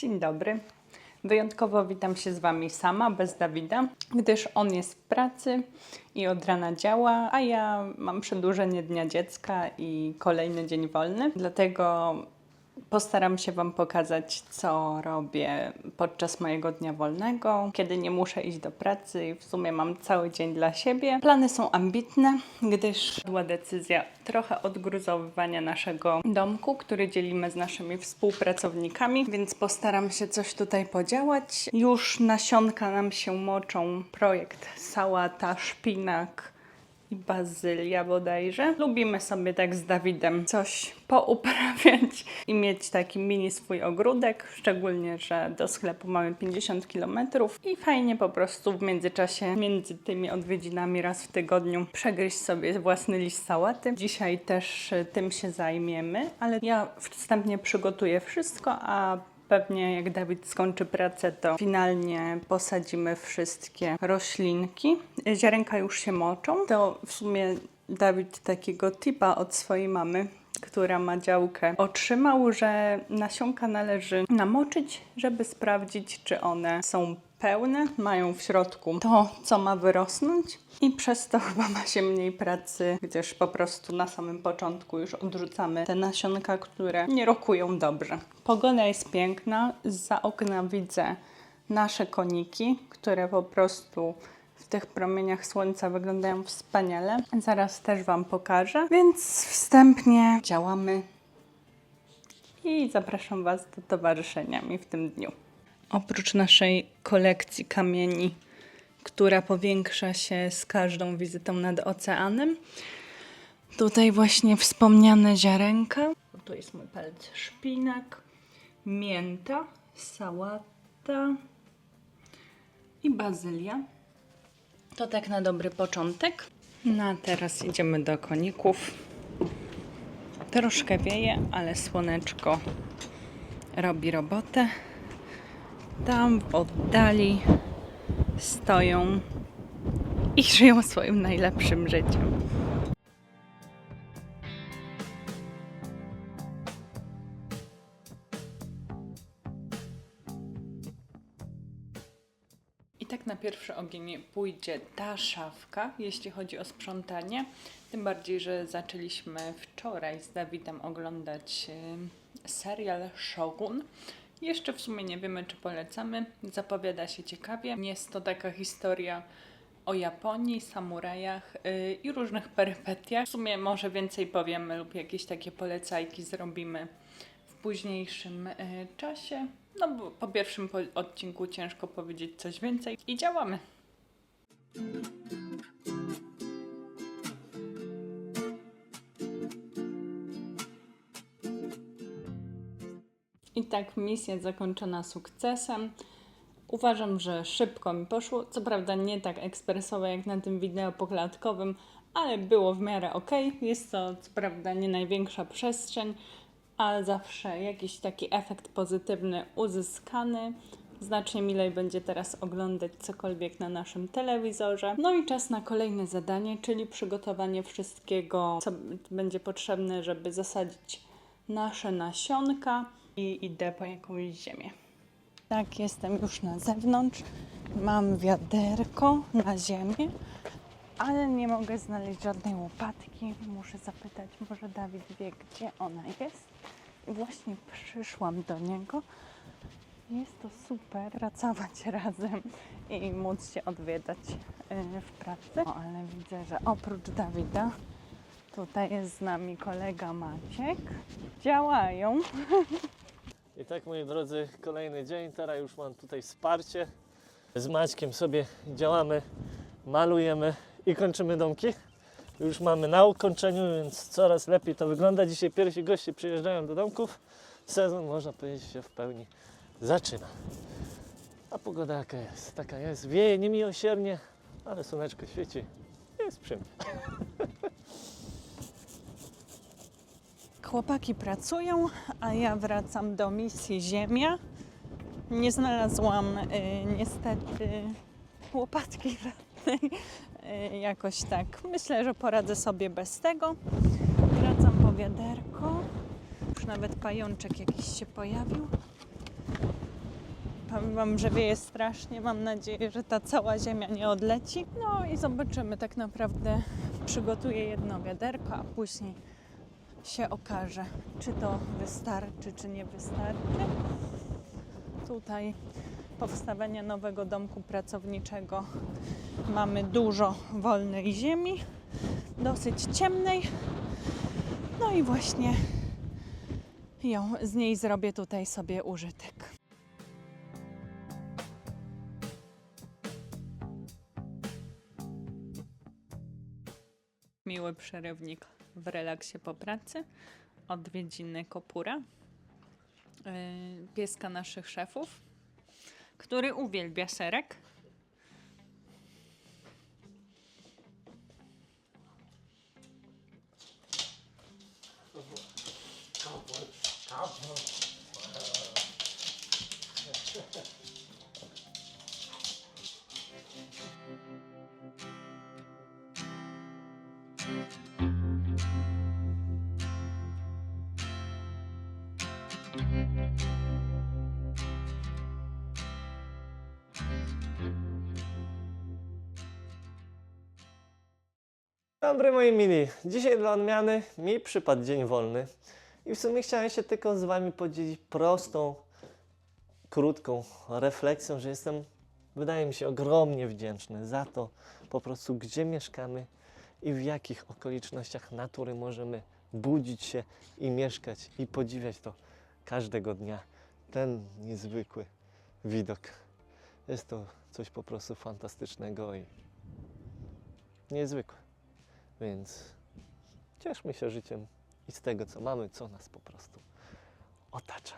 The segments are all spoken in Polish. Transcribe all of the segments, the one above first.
Dzień dobry. Wyjątkowo witam się z Wami sama, bez Dawida, gdyż on jest w pracy i od rana działa, a ja mam przedłużenie Dnia Dziecka i kolejny dzień wolny. Dlatego postaram się Wam pokazać, co robię podczas mojego dnia wolnego, kiedy nie muszę iść do pracy i w sumie mam cały dzień dla siebie. Plany są ambitne, gdyż była decyzja trochę odgruzowywania naszego domku, który dzielimy z naszymi współpracownikami, więc postaram się coś tutaj podziałać. Już nasionka nam się moczą. Projekt sałata, szpinak, i bazylia bodajże. Lubimy sobie tak z Dawidem coś pouprawiać i mieć taki mini swój ogródek, szczególnie, że do sklepu mamy 50 km i fajnie po prostu w międzyczasie między tymi odwiedzinami raz w tygodniu przegryźć sobie własny list sałaty. Dzisiaj też y, tym się zajmiemy, ale ja wstępnie przygotuję wszystko, a Pewnie jak Dawid skończy pracę, to finalnie posadzimy wszystkie roślinki. Ziarenka już się moczą. To w sumie Dawid takiego tipa od swojej mamy, która ma działkę, otrzymał, że nasionka należy namoczyć, żeby sprawdzić, czy one są pełne, mają w środku to, co ma wyrosnąć i przez to chyba ma się mniej pracy, gdyż po prostu na samym początku już odrzucamy te nasionka, które nie rokują dobrze. Pogoda jest piękna, za okna widzę nasze koniki, które po prostu w tych promieniach słońca wyglądają wspaniale. Zaraz też Wam pokażę, więc wstępnie działamy i zapraszam Was do towarzyszenia mi w tym dniu. Oprócz naszej kolekcji kamieni, która powiększa się z każdą wizytą nad oceanem, tutaj właśnie wspomniane ziarenka. Tu jest mój palec szpinak, mięta, sałata i bazylia. To tak na dobry początek. No a teraz idziemy do koników. Troszkę wieje, ale słoneczko robi robotę. Tam w oddali stoją i żyją swoim najlepszym życiem. I tak na pierwszy ogień pójdzie ta szafka, jeśli chodzi o sprzątanie. Tym bardziej, że zaczęliśmy wczoraj z Dawidem oglądać y, serial Shogun. Jeszcze w sumie nie wiemy, czy polecamy. Zapowiada się ciekawie. Jest to taka historia o Japonii, samurajach y, i różnych perypetiach. W sumie może więcej powiemy lub jakieś takie polecajki zrobimy w późniejszym y, czasie. No bo po pierwszym po odcinku ciężko powiedzieć coś więcej i działamy. I tak misja zakończona sukcesem. Uważam, że szybko mi poszło. Co prawda nie tak ekspresowo jak na tym wideo poklatkowym, ale było w miarę ok. Jest to co prawda nie największa przestrzeń, ale zawsze jakiś taki efekt pozytywny uzyskany. Znacznie milej będzie teraz oglądać cokolwiek na naszym telewizorze. No i czas na kolejne zadanie, czyli przygotowanie wszystkiego, co będzie potrzebne, żeby zasadzić nasze nasionka i idę po jakąś ziemię. Tak, jestem już na zewnątrz. Mam wiaderko na ziemię, ale nie mogę znaleźć żadnej łopatki. Muszę zapytać, może Dawid wie, gdzie ona jest. Właśnie przyszłam do niego. Jest to super pracować razem i móc się odwiedzać y, w pracy. O, ale widzę, że oprócz Dawida tutaj jest z nami kolega Maciek. Działają. I tak moi drodzy, kolejny dzień, teraz już mam tutaj wsparcie. Z Maćkiem sobie działamy, malujemy i kończymy domki. Już mamy na ukończeniu, więc coraz lepiej to wygląda. Dzisiaj pierwsi goście przyjeżdżają do domków. Sezon, można powiedzieć, się w pełni zaczyna. A pogoda jaka jest? Taka jest. Wieje niemiłosiernie, ale słoneczko świeci. Jest przyjemnie. Chłopaki pracują, a ja wracam do misji Ziemia. Nie znalazłam y, niestety łopatki żadnej. Y, jakoś tak. Myślę, że poradzę sobie bez tego. Wracam po wiaderko. Już nawet pajączek jakiś się pojawił. Powiem Wam, że wieje strasznie. Mam nadzieję, że ta cała ziemia nie odleci. No i zobaczymy. Tak naprawdę przygotuję jedno wiaderko, a później się okaże, czy to wystarczy, czy nie wystarczy. Tutaj powstawania nowego domku pracowniczego mamy dużo wolnej ziemi, dosyć ciemnej. No i właśnie ją z niej zrobię tutaj sobie użytek. Miły przerywnik w relaksie po pracy. Odwiedziny Kopura, yy, pieska naszych szefów, który uwielbia serek. Dobry moi mili, dzisiaj dla odmiany mi przypadł dzień wolny i w sumie chciałem się tylko z Wami podzielić prostą, krótką refleksją, że jestem, wydaje mi się, ogromnie wdzięczny za to po prostu, gdzie mieszkamy i w jakich okolicznościach natury możemy budzić się i mieszkać i podziwiać to każdego dnia. Ten niezwykły widok. Jest to coś po prostu fantastycznego i niezwykłe. Więc cieszmy się życiem i z tego, co mamy, co nas po prostu otacza.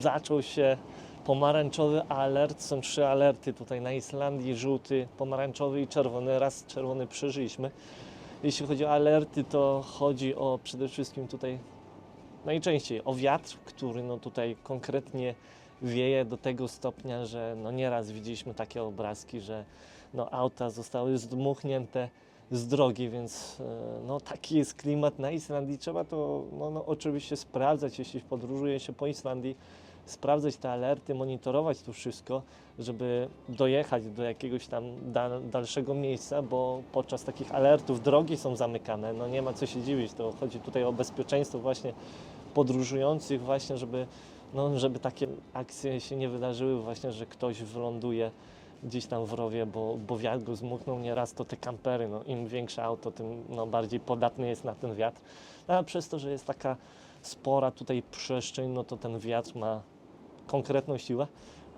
Zaczął się pomarańczowy alert. Są trzy alerty tutaj na Islandii: żółty, pomarańczowy i czerwony. Raz czerwony przeżyliśmy. Jeśli chodzi o alerty, to chodzi o przede wszystkim tutaj najczęściej o wiatr, który no tutaj konkretnie wieje do tego stopnia, że no nieraz widzieliśmy takie obrazki, że no auta zostały zdmuchnięte z drogi, więc e, no taki jest klimat na Islandii. Trzeba to no, no oczywiście sprawdzać, jeśli podróżuje się po Islandii, sprawdzać te alerty, monitorować to wszystko, żeby dojechać do jakiegoś tam dal, dalszego miejsca, bo podczas takich alertów drogi są zamykane. No nie ma co się dziwić, to chodzi tutaj o bezpieczeństwo właśnie podróżujących właśnie, żeby, no, żeby takie akcje się nie wydarzyły właśnie, że ktoś wyląduje gdzieś tam w rowie, bo, bo wiatr go zmuchnął nieraz, to te kampery, no, im większe auto, tym no, bardziej podatny jest na ten wiatr. No, a przez to, że jest taka spora tutaj przestrzeń, no to ten wiatr ma konkretną siłę.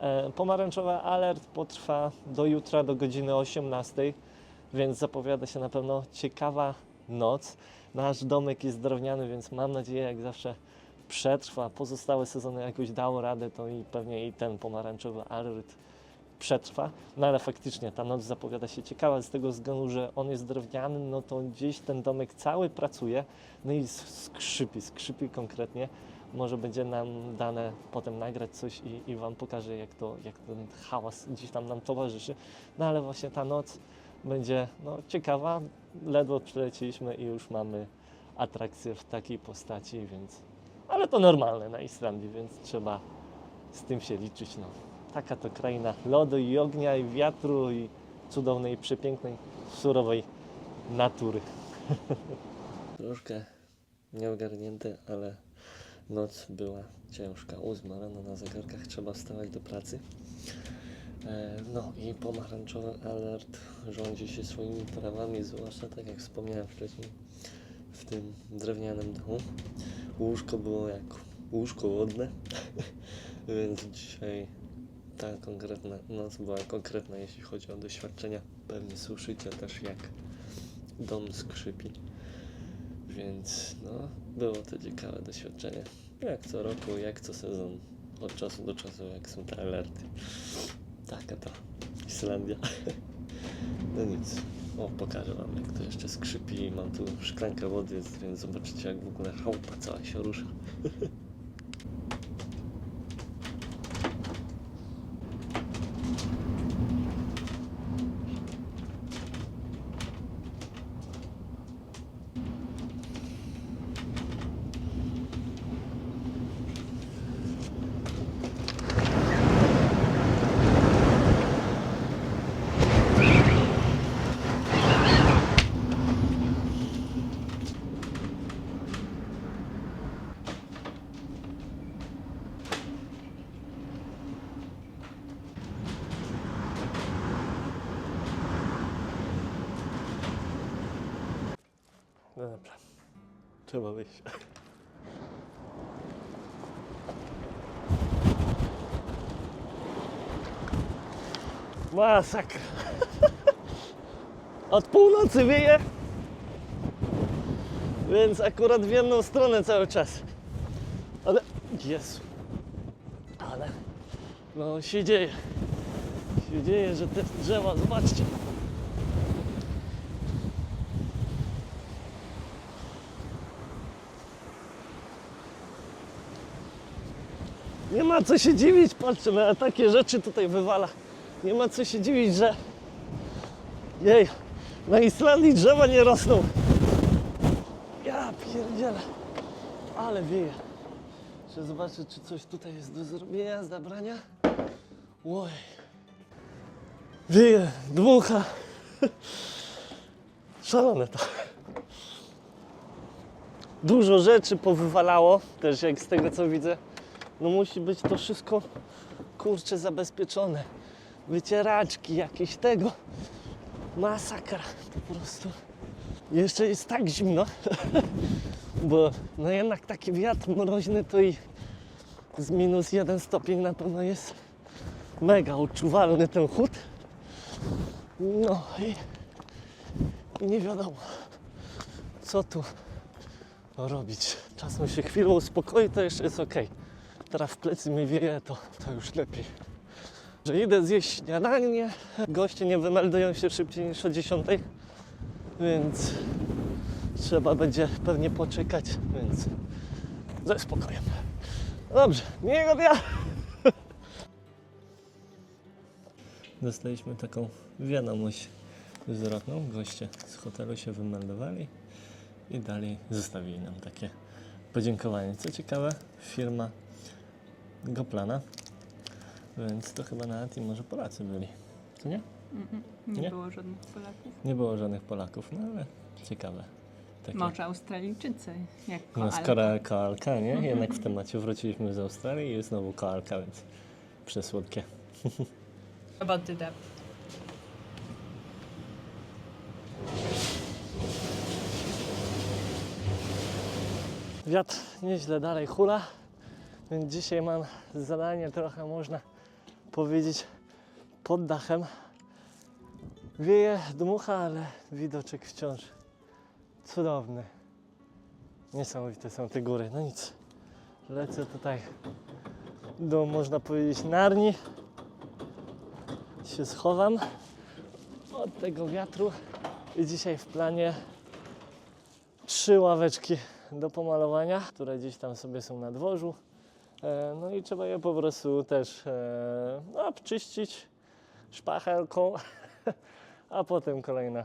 E, Pomarańczowy alert potrwa do jutra, do godziny 18, więc zapowiada się na pewno ciekawa noc. Nasz domek jest drewniany, więc mam nadzieję, jak zawsze przetrwa. Pozostałe sezony jakoś dało radę, to i pewnie i ten pomarańczowy alert przetrwa. No ale faktycznie ta noc zapowiada się ciekawa z tego względu, że on jest drewniany, no to gdzieś ten domek cały pracuje, no i skrzypi, skrzypi konkretnie. Może będzie nam dane potem nagrać coś i, i Wam pokażę, jak, to, jak ten hałas gdzieś tam nam towarzyszy. No ale właśnie ta noc będzie no, ciekawa. Ledwo przyleciliśmy i już mamy atrakcję w takiej postaci, więc... Ale to normalne na Islandii, więc trzeba z tym się liczyć. No. Taka to kraina lodu i ognia i wiatru i cudownej, przepięknej, surowej natury. Troszkę nieogarnięte, ale noc była ciężka. Ósma rano na zegarkach, trzeba wstawać do pracy. E, No i pomarańczowy alert rządzi się swoimi prawami, zwłaszcza tak jak wspomniałem wcześniej w tym drewnianym domu. Łóżko było jak łóżko wodne, więc dzisiaj ta konkretna noc była konkretna, jeśli chodzi o doświadczenia. Pewnie słyszycie też jak dom skrzypi. Więc no, było to ciekawe doświadczenie. Jak co roku, jak co sezon, od czasu do czasu, jak są te alerty. Taka to Islandia. No nic. O, pokażę wam jak to jeszcze skrzypi. Mam tu szklankę wody, więc zobaczycie jak w ogóle chałupa cała się rusza. Trzeba wyjść. Masakra. Od północy wieje, więc akurat w jedną stronę cały czas. Ale, Jezu, ale, no się dzieje. Się dzieje, że te drzewa, zobaczcie. Nie ma co się dziwić, patrzcie, na takie rzeczy tutaj wywala. Nie ma co się dziwić, że jej, na Islandii drzewa nie rosną. Ja pierdzielę, ale wieje. Jeszcze zobaczę, czy coś tutaj jest do zrobienia, zabrania. Oj. Wieje, dmucha. Szalone to. Dużo rzeczy powywalało, też jak z tego co widzę. No musi być to wszystko, kurczę, zabezpieczone. Wycieraczki, jakieś tego. Masakra, po prostu. Jeszcze jest tak zimno, bo no jednak taki wiatr mroźny to i z minus jeden stopień na pewno jest mega odczuwalny ten chód. No i, i nie wiadomo, co tu robić. Czasem się chwilę uspokoi, to jeszcze jest ok. Teraz w plecy mi wieje, to, to już lepiej. Że idę zjeść śniadanie, goście nie wymeldują się szybciej niż o 10, więc trzeba będzie pewnie poczekać, więc ze spokojem. Dobrze, miłego dnia! Dostaliśmy taką wiadomość zwrotną. Goście z hotelu się wymeldowali i dalej zostawili nam takie podziękowanie. Co ciekawe, firma Goplana, więc to chyba nawet i może Polacy byli. Co nie? Mhm. Nie, Nie? było żadnych Polaków. Nie było żadnych Polaków, no ale ciekawe. Takie. Może Australijczycy, jak No koala. skoro koalka, nie? Jednak w temacie wróciliśmy z Australii i jest znowu koalka, więc przesłodkie. About the depth. Wiatr nieźle dalej hula, więc dzisiaj mam zadanie trochę można powiedzieć pod dachem. Wieje, dmucha, ale widoczek wciąż cudowny. Niesamowite są te góry. No nic, lecę tutaj do, można powiedzieć, Narni. Się schowam od tego wiatru i dzisiaj w planie trzy ławeczki do pomalowania, które gdzieś tam sobie są na dworzu. E, No i trzeba je po prostu też e, no, obczyścić szpachelką, a potem kolejna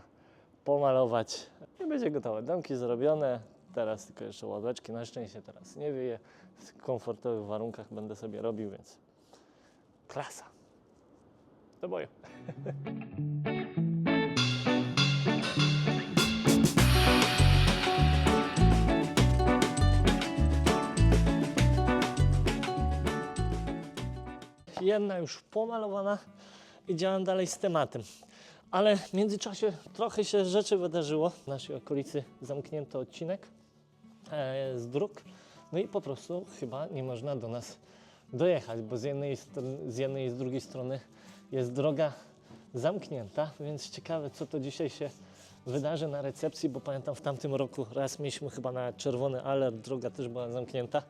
pomalować. I będzie gotowe. Domki zrobione. Teraz tylko jeszcze ławeczki. Na szczęście teraz nie wieje. W komfortowych warunkach będę sobie robił, więc klasa. Do boju. jedna już pomalowana i działam dalej z tematem. Ale w międzyczasie trochę się rzeczy wydarzyło. W naszej okolicy zamknięto odcinek e, z dróg. No i po prostu chyba nie można do nas dojechać, bo z jednej, z jednej i z drugiej strony jest droga zamknięta, więc ciekawe co to dzisiaj się wydarzy na recepcji, bo pamiętam w tamtym roku raz mieliśmy chyba na czerwony alert, droga też była zamknięta.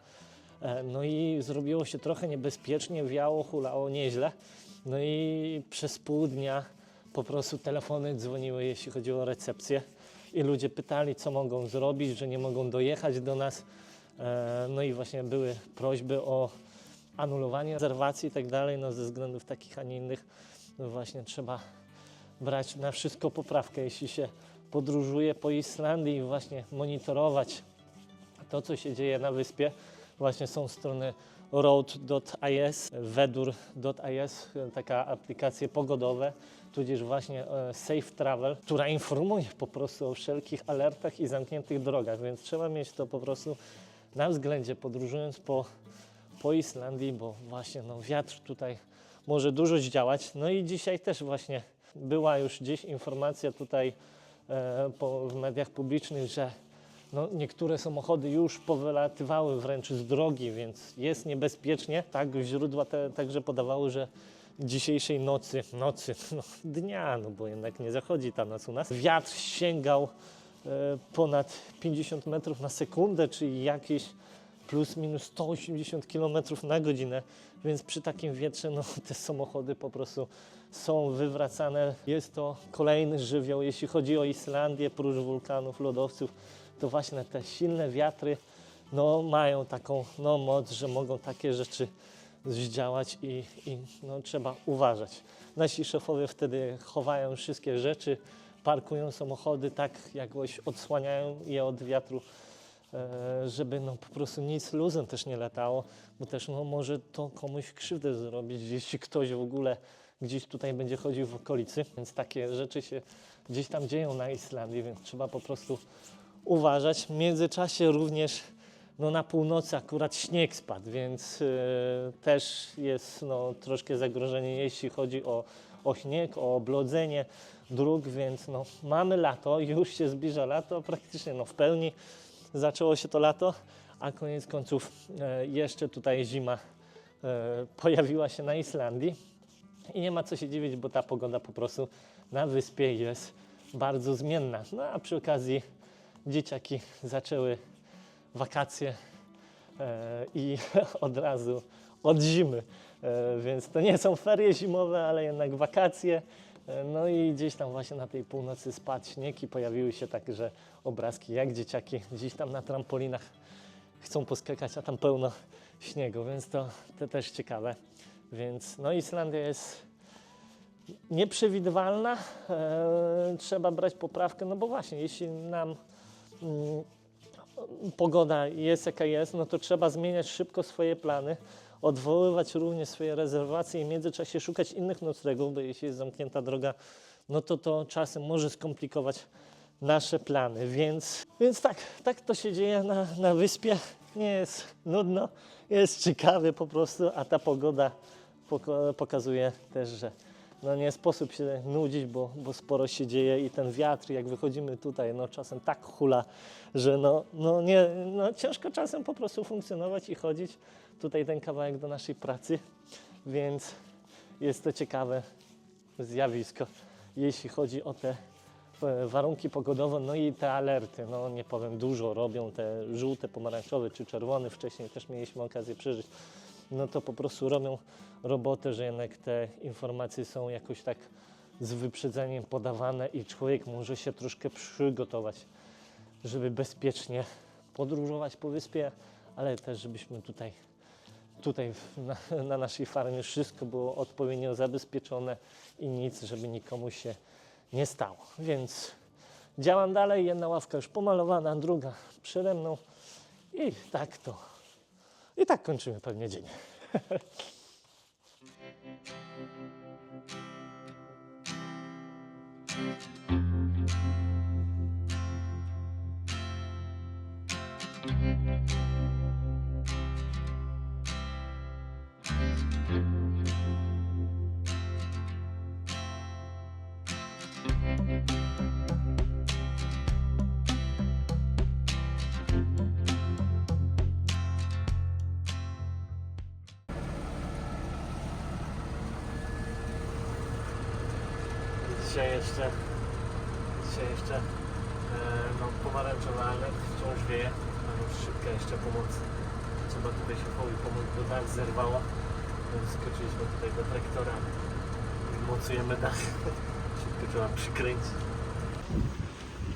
E, No i zrobiło się trochę niebezpiecznie, wiało, hulało nieźle. No i przez pół dnia po prostu telefony dzwoniły, jeśli chodziło o recepcję. I ludzie pytali, co mogą zrobić, że nie mogą dojechać do nas. E, No i właśnie były prośby o anulowanie rezerwacji i tak dalej, no ze względów takich, a nie innych. No właśnie trzeba brać na wszystko poprawkę, jeśli się podróżuje po Islandii i właśnie monitorować to, co się dzieje na wyspie. Właśnie są strony road.is, wedur.is, taka aplikacje pogodowe, tudzież właśnie e, Safe Travel, która informuje po prostu o wszelkich alertach i zamkniętych drogach, więc trzeba mieć to po prostu na względzie podróżując po, po Islandii, bo właśnie no, wiatr tutaj może dużo zdziałać. No i dzisiaj też właśnie była już gdzieś informacja tutaj e, po, w mediach publicznych, że no, niektóre samochody już powylatywały wręcz z drogi, więc jest niebezpiecznie. Tak, źródła te także podawały, że dzisiejszej nocy, nocy, no, dnia, no bo jednak nie zachodzi ta noc u nas, wiatr sięgał e, ponad 50 metrów na sekundę, czyli jakieś plus minus 180 km na godzinę, więc przy takim wietrze no, te samochody po prostu są wywracane. Jest to kolejny żywioł, jeśli chodzi o Islandię, prócz wulkanów, lodowców, to właśnie te silne wiatry no, mają taką no, moc, że mogą takie rzeczy zdziałać i, i no, trzeba uważać. Nasi szefowie wtedy chowają wszystkie rzeczy, parkują samochody tak, jakoś odsłaniają je od wiatru, e, żeby no, po prostu nic luzem też nie latało, bo też no, może to komuś krzywdę zrobić, jeśli ktoś w ogóle gdzieś tutaj będzie chodził w okolicy, więc takie rzeczy się gdzieś tam dzieją na Islandii, więc trzeba po prostu uważać. W międzyczasie również no, na północy akurat śnieg spadł, więc e, też jest no, troszkę zagrożenie, jeśli chodzi o, o śnieg, o oblodzenie dróg, więc no, mamy lato, już się zbliża lato, praktycznie no, w pełni zaczęło się to lato, a koniec końców e, jeszcze tutaj zima e, pojawiła się na Islandii. I nie ma co się dziwić, bo ta pogoda po prostu na wyspie jest bardzo zmienna. No a przy okazji dzieciaki zaczęły wakacje e, i od razu od zimy. E, więc to nie są ferie zimowe, ale jednak wakacje. E, no i gdzieś tam właśnie na tej północy spadł śnieg i pojawiły się także obrazki, jak dzieciaki gdzieś tam na trampolinach chcą poskakać, a tam pełno śniegu, więc to, to też ciekawe. Więc no Islandia jest nieprzewidywalna. E, trzeba brać poprawkę, no bo właśnie, jeśli nam pogoda jest jaka jest, no to trzeba zmieniać szybko swoje plany, odwoływać również swoje rezerwacje i w międzyczasie szukać innych noclegów, bo jeśli jest zamknięta droga, no to to czasem może skomplikować nasze plany, więc, więc tak, tak to się dzieje na, na wyspie. Nie jest nudno, jest ciekawy po prostu, a ta pogoda pokazuje też, że no nie sposób się nudzić, bo, bo sporo się dzieje i ten wiatr, jak wychodzimy tutaj, no czasem tak hula, że no, no, nie, no ciężko czasem po prostu funkcjonować i chodzić. Tutaj ten kawałek do naszej pracy, więc jest to ciekawe zjawisko, jeśli chodzi o te e, warunki pogodowe, no i te alerty, no nie powiem, dużo robią te żółte, pomarańczowe czy czerwone, wcześniej też mieliśmy okazję przeżyć, no to po prostu robią robotę, że jednak te informacje są jakoś tak z wyprzedzeniem podawane i człowiek może się troszkę przygotować, żeby bezpiecznie podróżować po wyspie, ale też żebyśmy tutaj, tutaj na, na naszej farmie wszystko było odpowiednio zabezpieczone i nic, żeby nikomu się nie stało. Więc działam dalej, jedna ławka już pomalowana, druga przede mną i tak to. I tak kończymy pewnie dzień. Dzisiaj jeszcze, dzisiaj jeszcze e, no, pomarańczowy alert, wciąż wieje, ale szybka jeszcze pomoc. Trzeba tutaj szefowi pomóc, bo dach zerwało. Skoczyliśmy tutaj do traktora i mocujemy dach. Szybko trzeba przykręcić.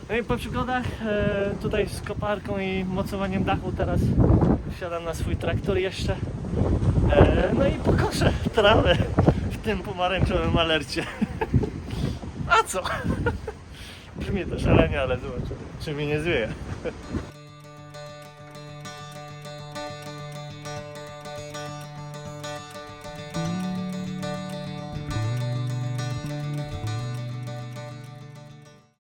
No i po przygodach e, tutaj z koparką i mocowaniem dachu teraz wsiadam na swój traktor jeszcze. E, no i pokoszę trawę w tym pomarańczowym alercie. Co? Brzmi to szalenie, ale zobaczymy, czy mnie nie zwieje.